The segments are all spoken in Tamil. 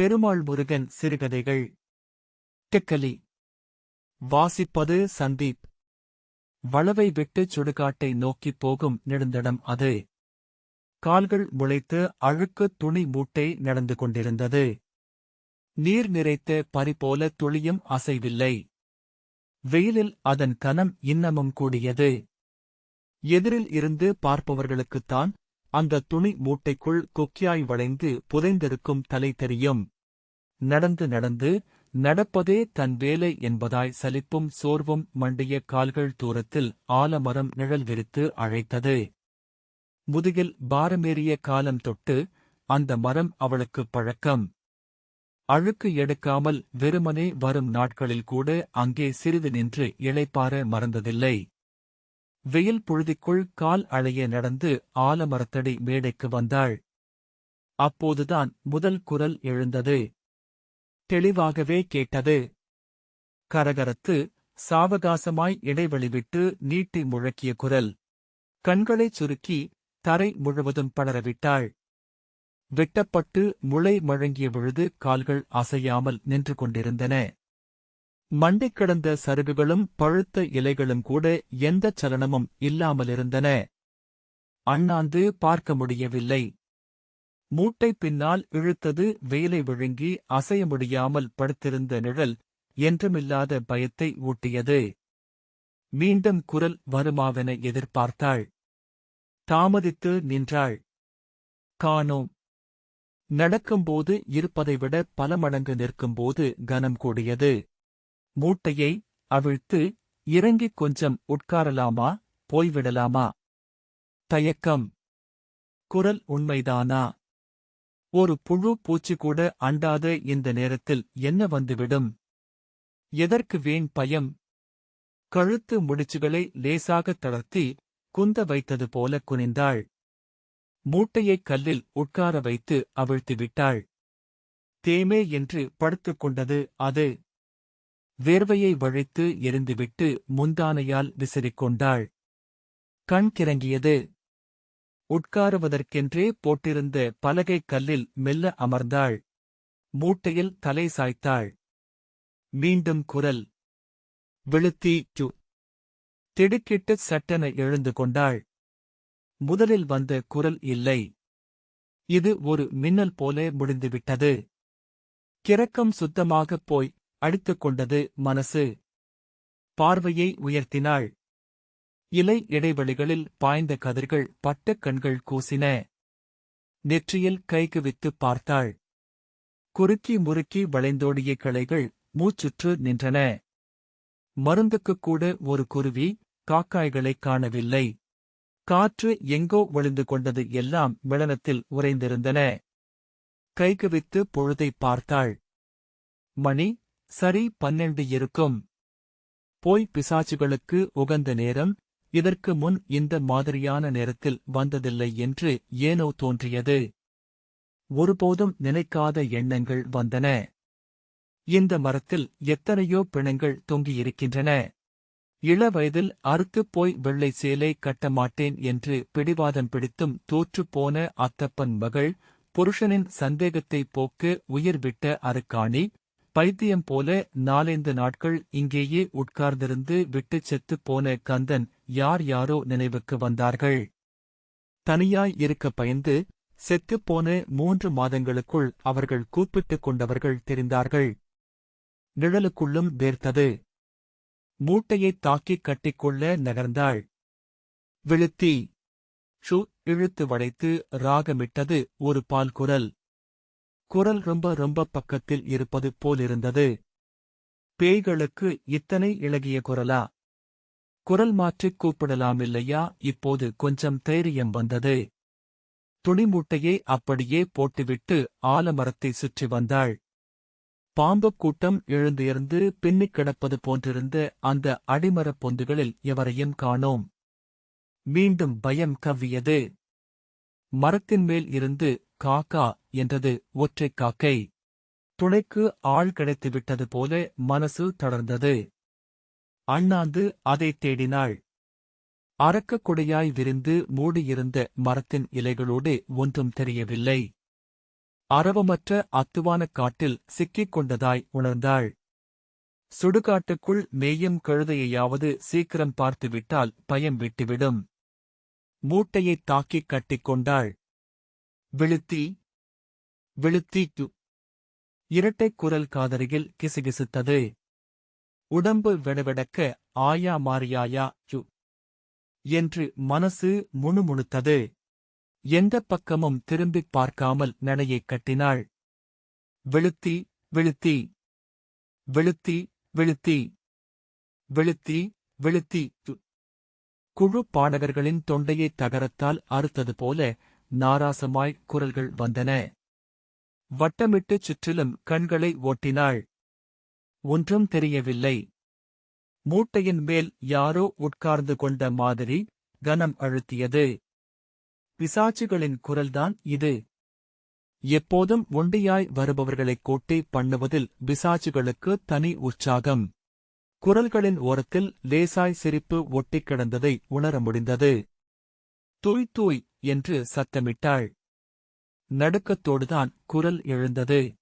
பெருமாள் முருகன் சிறுகதைகள். டெக்கலி வாசிப்பது சந்தீப். வளவை விட்டு சுடுகாட்டை நோக்கிப் போகும் நெடுந்தடம் அது. கால்கள் முளைத்து அழுக்கு துணி மூட்டை நடந்து கொண்டிருந்தது. நீர் நிறைத்த பறிபோல துளியும் அசைவில்லை. வெயிலில் அதன் கனம் இன்னமும் கூடியது. எதிரில் இருந்து பார்ப்பவர்களுக்குத்தான் அந்த துணி மூட்டைக்குள் கொக்கியாய் வளைந்து புதைந்திருக்கும் தலை தெரியும். நடந்து நடந்து நடப்பதே தன் வேலை என்பதாய் சலிப்பும் சோர்வும் மண்டிய கால்கள் தூரத்தில் ஆலமரம் நிழல் விரித்து அழைத்தது. முதுகில் பாரமேறிய காலம் தொட்டு அந்த மரம் அவளுக்குப் பழக்கம். அழுக்கு எடுக்காமல் வெறுமனே வரும் நாட்களில் கூட அங்கே சிறிது நின்று இளைப்பார மறந்ததில்லை. வெயில் புழுதிக்குள் கால் அழைய நடந்து ஆலமரத்தடி மேடைக்கு வந்தாள். அப்போதுதான் முதல் குரல் எழுந்தது. தெளிவாகவே கேட்டது. கரகரத்து சாவகாசமாய் இடைவெளி விட்டு நீட்டி முழக்கிய குரல். கண்களைச் சுருக்கி தரை முழுவதும் படரவிட்டாள். வெட்டப்பட்டு முளை மழங்கிய விழுது கால்கள் அசையாமல் நின்று கொண்டிருந்தன. மண்டிக் கிடந்த சருகுகளும் பழுத்த இலைகளும் கூட எந்தச் சலனமும் இல்லாமலிருந்தன. அண்ணாந்து பார்க்க முடியவில்லை. மூட்டை பின்னால் இழுத்தது வேலை விழுங்கி அசைய முடியாமல் படுத்திருந்த நிழல் என்றுமில்லாத பயத்தை ஊட்டியது. மீண்டும் குரல் வருமாவென எதிர்பார்த்தாள். தாமதித்து நின்றாள். காணோம். நடக்கும்போது இருப்பதை விட பல மடங்கு நிற்கும்போது கனம் கூடியது. மூட்டையை அவிழ்த்து இறங்கிக் கொஞ்சம் உட்காரலாமா? போய்விடலாமா? தயக்கம். குரல் உண்மைதானா? ஒரு புழு பூச்சி கூட அண்டாத இந்த நேரத்தில் என்ன வந்துவிடும்? எதற்கு வேண் பயம்? கழுத்து முடிச்சுகளை லேசாகத் தளர்த்தி குந்த வைத்தது போல குனிந்தாள். மூட்டையைக் கல்லில் உட்கார வைத்து அவிழ்த்து விட்டாள் தேமே என்று படுத்துக் கொண்டது அது. வேர்வையை வழித்து எரிந்துவிட்டு முந்தானையால் விசிறிக்கொண்டாள். கண் கிறங்கியது. உட்காருவதற்கென்றே போட்டிருந்த பலகை கல்லில் மெல்ல அமர்ந்தாள். மூட்டையில் தலை சாய்த்தாள். மீண்டும் குரல். விழுத்தி டு. திடுக்கிட்டு சட்டென எழுந்து கொண்டாள். முதலில் வந்த குரல் இல்லை. இது ஒரு மின்னல் போல முடிந்துவிட்டது. கிறக்கம் சுத்தமாகப் போய் அழித்துக் கொண்டது மனசு. பார்வையை உயர்த்தினாள். இலை இடைவெளிகளில் பாய்ந்த கதிர்கள் பட்ட கண்கள் கூசின. நெற்றியில் கைகுவித்துப் பார்த்தாள். குறுக்கி முறுக்கி வளைந்தோடிய கிளைகள் மூச்சுற்று நின்றன. மருந்துக்குக் கூட ஒரு குருவி காக்காய்களைக் காணவில்லை. காற்று எங்கோ ஒளிந்து கொண்டது எல்லாம் மிளனத்தில் உறைந்திருந்தன. கைகுவித்து பொழுதைப் பார்த்தாள். மணி சரி பன்னெண்டு இருக்கும். போய் பிசாச்சுகளுக்கு உகந்த நேரம் இதற்கு முன் இந்த மாதிரியான நேரத்தில் வந்ததில்லை என்று ஏனோ தோன்றியது. ஒருபோதும் நினைக்காத எண்ணங்கள் வந்தன. இந்த மரத்தில் எத்தனையோ பிணங்கள் தொங்கியிருக்கின்றன. இளவயதில் அறுத்துப் போய் வெள்ளை சேலை கட்ட மாட்டேன் என்று பிடிவாதம் பிடித்தும் தோற்றுப்போன அத்தப்பன் மகள் புருஷனின் சந்தேகத்தை போக்கு உயிர்விட்ட அருக்காணி பைத்தியம் போல நாலைந்து நாட்கள் இங்கேயே உட்கார்ந்திருந்து விட்டுச் செத்துப் போன கந்தன் யார் யாரோ நினைவுக்கு வந்தார்கள். தனியாய் இருக்க பயந்து செத்துப்போன மூன்று மாதங்களுக்குள் அவர்கள் கூப்பிட்டுக் கொண்டவர்கள் தெரிந்தார்கள். நிழலுக்குள்ளும் வேர்த்தது. மூட்டையைத் தாக்கிக் கட்டிக்கொள்ள நகர்ந்தாள். விழுத்தி. ஷு இழுத்து வளைத்து ராகமிட்டது ஒரு பால் குரல் ரொம்ப ரொம்ப பக்கத்தில் இருப்பது போலிருந்தது. பேய்களுக்கு இத்தனை இளகிய குரலா? குரல் மாற்றிக் கூப்பிடலாமில்லையா? இப்போது கொஞ்சம் தைரியம் வந்தது. துணிமூட்டையை அப்படியே போட்டுவிட்டு ஆலமரத்தை சுற்றி வந்தாள். பாம்புக் கூட்டம் எழுந்திருந்து பின்னிக் கிடப்பது போன்றிருந்த அந்த அடிமரப் பொந்துகளில் எவரையும் காணோம். மீண்டும் பயம் கவ்வியது. மரத்தின் மேல் இருந்து காக்கா என்றது ஒற்றைக் காக்கை. துணைக்கு ஆள் கிடைத்துவிட்டது போல மனசு தளர்ந்தது. அண்ணாந்து அதைத் தேடினாள். அரக்கக் கொடையாய் விரிந்து மூடியிருந்த மரத்தின் இலைகளோடு ஒன்றும் தெரியவில்லை. அரவமற்ற அத்துவான காட்டில் சிக்கிக் கொண்டதாய் உணர்ந்தாள். சுடுகாட்டுக்குள் மேயும் கழுதையையாவது சீக்கிரம் பார்த்துவிட்டால் பயம் விட்டுவிடும். மூட்டையைத் தாக்கிக் கட்டிக்கொண்டாள் விழுத்தி விழுத்தி து இரட்டைக் குரல் காதரியில் கிசுகிசுத்தது. உடம்பு வெடவெடக்க ஆயா மாறியாயா யு. என்று மனசு முணுமுணுத்தது. எந்தப் பக்கமும் திரும்பிப் பார்க்காமல் நடையைக் கட்டினாள். வெளுத்தி வெளுத்தி வெளுத்தி வெளுத்தி வெளுத்தி வெளுத்தி து. குழு பாடகர்களின் தொண்டையைத் தகரத்தால் அறுத்தது போல நாராசமாய் குரல்கள் வந்தன. வட்டமிட்டுச் சுற்றிலும் கண்களை ஓட்டினாள். ஒன்றும் தெரியவில்லை. மூட்டையின் மேல் யாரோ உட்கார்ந்து கொண்ட மாதிரி கனம் அழுத்தியது. பிசாச்சுகளின் குரல்தான் இது. எப்போதும் ஒண்டியாய் வருபவர்களைக் கூட்டி பண்ணுவதில் பிசாச்சுகளுக்கு தனி உற்சாகம். குரல்களின் ஓரத்தில் லேசாய் சிரிப்பு ஒட்டிக் கிடந்ததை உணர முடிந்தது. தூய் தூய் என்று சத்தமிட்டாள். நடுக்கத்தோடுதான் குரல் எழுந்தது.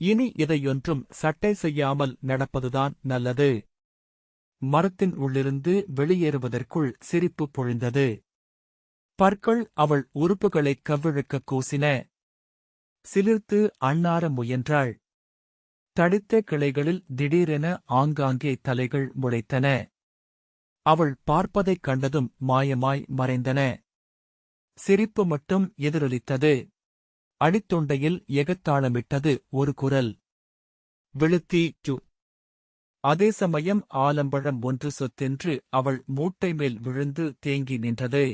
இனி இதையொன்றும் சட்டை செய்யாமல் நடப்பதுதான் நல்லது. மரத்தின் உள்ளிருந்து வெளியேறுவதற்குள் சிரிப்பு பொழிந்தது. பற்கள் அவள் உறுப்புகளைக் கவிழுக்க கூசின. சிலிர்த்து அண்ணார முயன்றாள். தடித்த கிளைகளில் திடீரென ஆங்காங்கே தலைகள் முளைத்தன. அவள் பார்ப்பதைக் கண்டதும் மாயமாய் மறைந்தன. சிரிப்பு மட்டும் எதிரொலித்தது. அடித்தொண்டையில் எகத்தாளமிட்டது ஒரு குரல். விழுத்தி டு. அதே சமயம் ஆலம்பழம் ஒன்று சொத்தென்று அவள் மூட்டை மேல் விழுந்து தேங்கி நின்றது.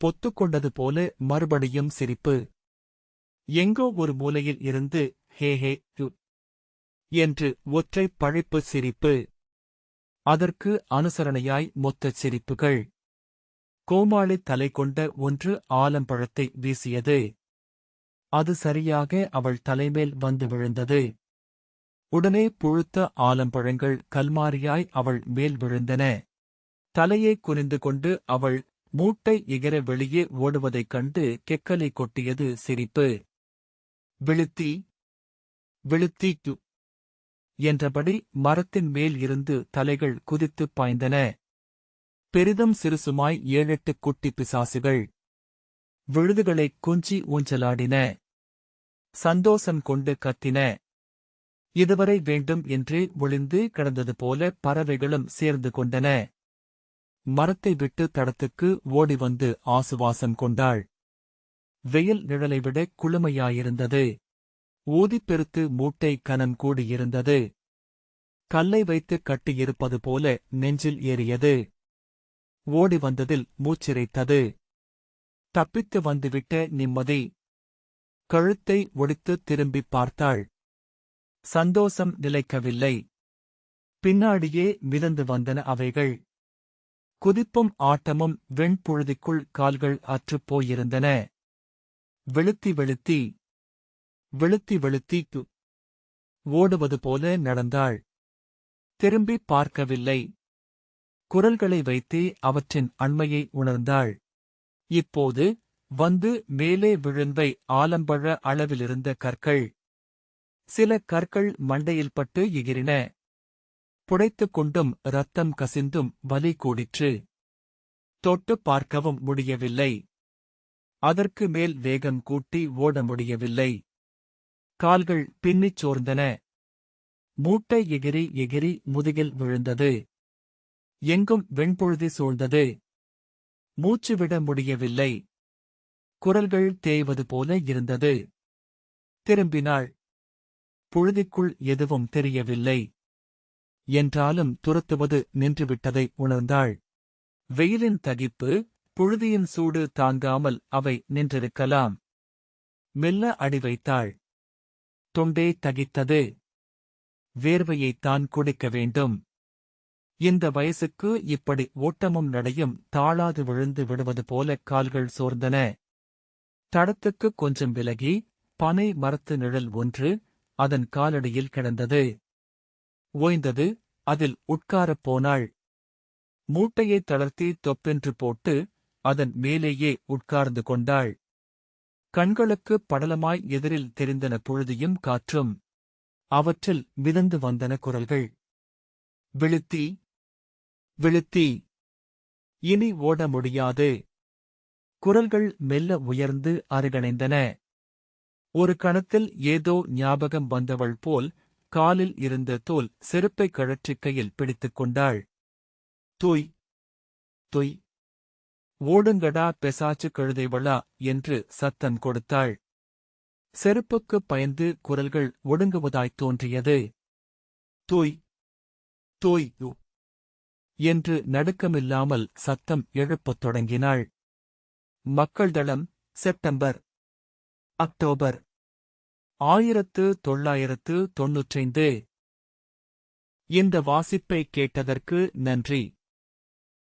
பொத்துக்கொண்டது போல மறுபடியும் சிரிப்பு. எங்கோ ஒரு மூலையில் இருந்து ஹே ஹே என்று ஒற்றை பழைப்பு சிரிப்பு. அதற்கு அனுசரணையாய் மொத்தச் சிரிப்புகள். கோமாளி தலை கொண்ட ஒன்று ஆலம்பழத்தை வீசியது. அது சரியாக அவள் தலைமேல் வந்து விழுந்தது. உடனே புழுத்த ஆலம்பழங்கள் கல்மாரியாய் அவள் மேல் விழுந்தன. தலையை குனிந்து கொண்டு அவள் மூட்டை எகிற வெளியே ஓடுவதைக் கண்டு கெக்கலை கொட்டியது சிரிப்பு. விழுத்தி. விழுத்தி என்றபடி மரத்தின் மேல் இருந்து தலைகள் குதித்துப் பாய்ந்தன. பெரிதும் சிறுசுமாய் ஏழெட்டு குட்டி பிசாசுகள் விழுதுகளைக் குஞ்சி ஊஞ்சலாடின. சந்தோஷம் கொண்டு கத்தின. இதுவரை வேண்டும் என்றே ஒளிந்து கிடந்தது போல பறவைகளும் சேர்ந்து கொண்டன. மரத்தை விட்டு தடத்துக்கு ஓடி வந்து ஆசுவாசம் கொண்டாள். வெயில் நிழலை விட குளுமையாயிருந்தது. ஊதிப் பெருத்து மூட்டை கனம் கூடியிருந்தது. கல்லை வைத்து கட்டியிருப்பது போல நெஞ்சில் ஏறியது. ஓடி வந்ததில் மூச்சிரைத்தது. தப்பித்து வந்துவிட்ட நிம்மதி. கழுத்தை ஒடித்து திரும்பிப் பார்த்தாள். சந்தோஷம் நிலைக்கவில்லை. பின்னாடியே மிதந்து வந்தன அவைகள். குதிப்பும் ஆட்டமும் வெண்புழுதிக்குள் கால்கள் அற்றுப் போயிருந்தன. வெளுத்தி வெளுத்தி வெளுத்தி வெளுத்தி து. ஓடுவது போல நடந்தாள். திரும்பி பார்க்கவில்லை. குரல்களை வைத்தே அவற்றின் அண்மையை உணர்ந்தாள். இப்போது வந்து மேலே விழுந்தை ஆலம்பழ அளவிலிருந்த கற்கள். சில கற்கள் மண்டையில் பட்டு எகிரின புடைத்துக் கொண்டும் ரத்தம் கசிந்தும் வலி கூடிற்று. தொட்டுப் பார்க்கவும் முடியவில்லை. அதற்கு மேல் வேகம் கூட்டி ஓட முடியவில்லை. கால்கள் பின்னிச் சோர்ந்தன. மூட்டை எகிரி எகிரி முதுகில் விழுந்தது. எங்கும் வெண்பொழுதி சூழ்ந்தது. மூச்சுவிட முடியவில்லை. குரல்கள் தேய்வது போல இருந்தது. திரும்பினாள். புழுதிக்குள் எதுவும் தெரியவில்லை. என்றாலும் துரத்துவது நின்றுவிட்டதை உணர்ந்தாள். வெயிலின் தகிப்பு புழுதியின் சூடு தாங்காமல் அவை நின்றிருக்கலாம். மெல்ல அடி வைத்தாள். தொண்டே தகித்தது. வேர்வையைத் தான் குடிக்க வேண்டும். இந்த வயசுக்கு இப்படி ஓட்டமும் நடையும் தாளாது விழுந்து விடுவது போல கால்கள் சோர்ந்தன. தடத்துக்கு கொஞ்சம் விலகி பனை மரத்து நிழல் ஒன்று அதன் காலடியில் கிடந்தது. ஓய்ந்தது அதில் உட்காரப் போனாள். மூட்டையைத் தளர்த்தி தொப்பென்று போட்டு அதன் மேலேயே உட்கார்ந்து கொண்டாள். கண்களுக்கு படலமாய் எதிரில் தெரிந்தன பொழுதியும் காற்றும். அவற்றில் மிதந்து வந்தன குரல்கள். விழுத்தி. விழுத்தி. இனி ஓட முடியாது. குரல்கள் மெல்ல உயர்ந்து அருகணைந்தன. ஒரு கணத்தில் ஏதோ ஞாபகம் வந்தவள் போல் காலில் இருந்த தோல் செருப்பை கழற்றி கையில் பிடித்துக் கொண்டாள். தொய். தொய். ஓடுங்கடா பெசாச்சு கழுதைவளா என்று சத்தம் கொடுத்தாள். செருப்புக்குப் பயந்து குரல்கள் ஒடுங்குவதாய்த் தோன்றியது. தோய் தோய் என்று நடுக்கமில்லாமல் சத்தம் எழுப்பத் தொடங்கினாள். மக்கள் தளம் செப்டம்பர் அக்டோபர் ஆயிரத்து தொள்ளாயிரத்து தொன்னூற்றைந்து. இந்த வாசிப்பை கேட்டதற்கு நன்றி.